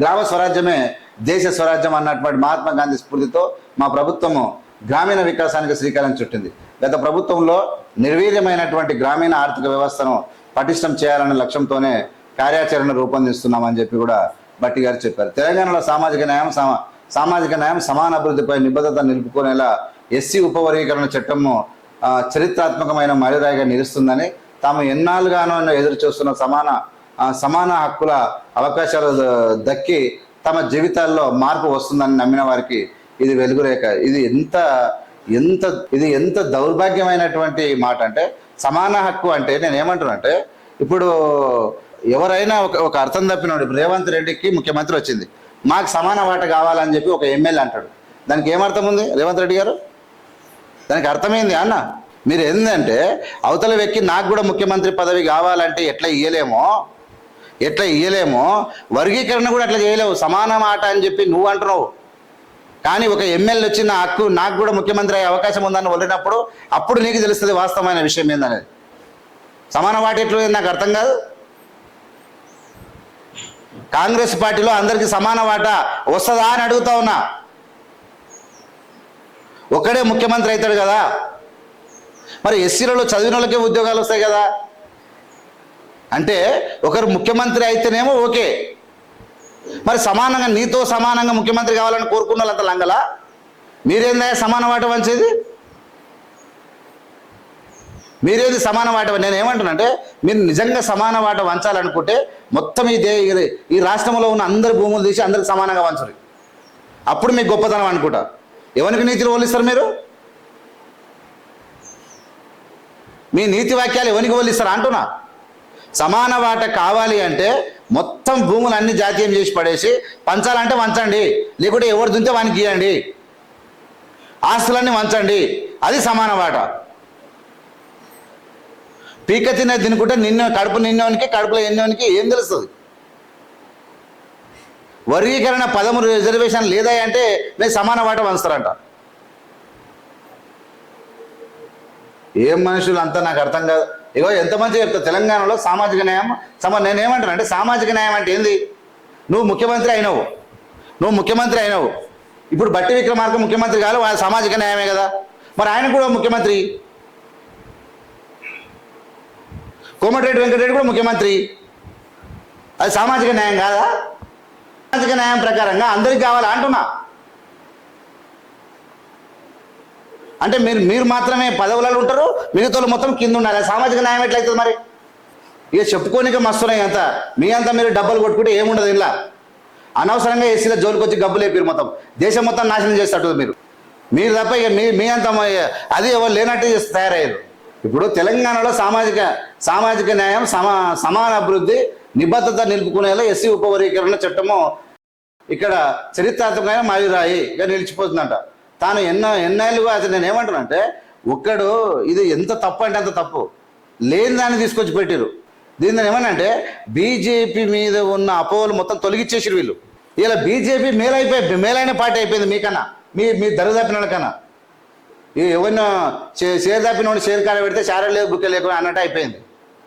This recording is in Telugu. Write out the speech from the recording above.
గ్రామ స్వరాజ్యమే దేశ స్వరాజ్యం అన్నటువంటి మహాత్మా గాంధీ స్ఫూర్తితో మా ప్రభుత్వము గ్రామీణ వికాసానికి శ్రీకారం చుట్టింది. గత ప్రభుత్వంలో నిర్వీర్యమైనటువంటి గ్రామీణ ఆర్థిక వ్యవస్థను పటిష్టం చేయాలనే లక్ష్యంతోనే కార్యాచరణ రూపొందిస్తున్నామని చెప్పి కూడా బట్టి గారు చెప్పారు. తెలంగాణలో సామాజిక న్యాయం సమా సామాజిక న్యాయం సమాన అభివృద్ధిపై నిబద్ధత నిలుపుకునేలా ఎస్సీ ఉపవర్గీకరణ చట్టము చరిత్రాత్మకమైన మైలురాయిగా నిలుస్తుందని తాము ఎన్నాళ్ళుగానో ఎదురు చూస్తున్న సమాన సమాన హక్కుల అవకాశాలు దక్కి తమ జీవితాల్లో మార్పు వస్తుందని నమ్మిన వారికి ఇది వెలుగురేఖ. ఇది ఎంత ఎంత ఇది ఎంత దౌర్భాగ్యమైనటువంటి మాట అంటే సమాన హక్కు అంటే నేను ఏమంటున్నానంటే ఇప్పుడు ఎవరైనా ఒక ఒక అర్థం తప్పినోడు ఇప్పుడు రేవంత్ రెడ్డికి ముఖ్యమంత్రి వచ్చింది. మాకు సమాన వాట కావాలని చెప్పి ఒక ఎమ్మెల్యే అంటాడు. దానికి ఏమర్థం ఉంది రేవంత్ రెడ్డి గారు? దానికి అర్థమైంది అన్న? మీరు ఏంటంటే అవతల వ్యక్తి నాకు కూడా ముఖ్యమంత్రి పదవి కావాలంటే ఎట్లా ఇయ్యలేమో ఎట్లా ఇయ్యలేమో? వర్గీకరణ కూడా అట్లా చేయలేవు. సమాన మాట అని చెప్పి నువ్వు అంటున్నావు. కానీ ఒక ఎమ్మెల్యే వచ్చి నా హక్కు నాకు కూడా ముఖ్యమంత్రి అయ్యే అవకాశం ఉందని వదిలినప్పుడు అప్పుడు నీకు తెలుస్తుంది వాస్తవమైన విషయం ఏందనేది. సమాన వాటి ఎట్లు నాకు అర్థం కాదు. కాంగ్రెస్ పార్టీలో అందరికీ సమాన వాటా వస్తుందా అని అడుగుతా ఉన్నా. ఒక్కడే ముఖ్యమంత్రి అవుతాడు కదా. మరి ఎస్సీలలో చదివిన వాళ్ళకే ఉద్యోగాలు వస్తాయి కదా. అంటే ఒకరు ముఖ్యమంత్రి అయితేనేమో ఓకే. మరి సమానంగా నీతో సమానంగా ముఖ్యమంత్రి కావాలని కోరుకున్న వాళ్ళంత లంగలా? మీరేందా సమాన వాట వంచేది? మీరేది సమాన వాట? నేను ఏమంటున్నానంటే మీరు నిజంగా సమాన వాట వంచాలనుకుంటే మొత్తం ఈ దే ఈ రాష్ట్రంలో ఉన్న అందరి భూములు తీసి అందరికి సమానంగా వంచరు. అప్పుడు మీకు గొప్పతనం అనుకుంటా. ఎవరికి నీతిని పోలిస్తారు మీరు? మీ నీతి వాక్యాలు ఎవరికి పోలిస్తారు అంటున్నా. సమాన వాట కావాలి అంటే మొత్తం భూములు అన్ని జాతీయం చేసి పడేసి పంచాలంటే వంచండి లేకుంటే ఎవరు దుంతే వానికి ఇవ్వండి ఆస్తులన్నీ వంచండి అది సమాన వాట. పీక తినే తినుకుంటే నిన్న కడుపు నిన్నోనికి కడుపులో ఎన్నోనికి ఏం తెలుస్తుంది? వర్గీకరణ పదము రిజర్వేషన్ లేదా అంటే నేను సమాన వాట వంచుతారంట. ఏం మనుషులు అంతా నాకు అర్థం కాదు. ఇగో ఎంతమంది చెప్తా తెలంగాణలో సామాజిక న్యాయం సమ నేనేమంటాను అంటే సామాజిక న్యాయం అంటే ఏంది? నువ్వు ముఖ్యమంత్రి అయినావు. నువ్వు ముఖ్యమంత్రి అయినావు. ఇప్పుడు బట్టి విక్రమార్క ముఖ్యమంత్రి కాదు వాళ్ళ సామాజిక న్యాయమే కదా. మరి ఆయన కూడా ముఖ్యమంత్రి? కోమటిరెడ్డి వెంకటరెడ్డి కూడా ముఖ్యమంత్రి. అది సామాజిక న్యాయం కాదా? సామాజిక న్యాయం ప్రకారంగా అందరికి కావాలా? అంటున్నా. అంటే మీరు మీరు మాత్రమే పదవులలో ఉంటారు మిగతా మొత్తం కింద ఉండాలి. సామాజిక న్యాయం ఎట్లయితుంది మరి? ఇక చెప్పుకోనిక మస్తున్నాయి అంత. మీ అంతా మీరు డబ్బులు కొట్టుకుంటే ఏముండదు ఇలా అనవసరంగా ఏసీలో జోలికి వచ్చి గబ్బులు లేపారు మొత్తం. దేశం మొత్తం నాశనం చేసేటట్టు మీరు. మీరు తప్ప ఇక మీ మీ అంత అది ఎవరు లేనట్టు తయారయ్యారు. ఇప్పుడు తెలంగాణలో సామాజిక సామాజిక న్యాయం సమా సమాన అభివృద్ధి నిబద్ధత నిలుపుకునేలా ఎస్సీ ఉపవర్గీకరణ చట్టము ఇక్కడ చరిత్రాత్మకమైన ఇక నిలిచిపోతుందంట. తాను ఎన్నో ఎన్నేళ్ళుగా అసలు నేను ఏమంటానంటే ఒక్కడు ఇది ఎంత తప్పు అంటే అంత తప్పు. లేని దాన్ని తీసుకొచ్చి పెట్టారు. దీన్ని ఏమనంటే బీజేపీ మీద ఉన్న అపోహలు మొత్తం తొలగిచ్చేసారు వీళ్ళు. ఇలా బీజేపీ మేలైపోయి మేలైన పార్టీ అయిపోయింది మీకన్నా. మీ మీ దరిదాపిన కన్నా ఎవరినో చేరు దాపినోడు షేర్ కాడ పెడితే చారలేదు బుక్క లేకుండా అన్నట్టు అయిపోయింది.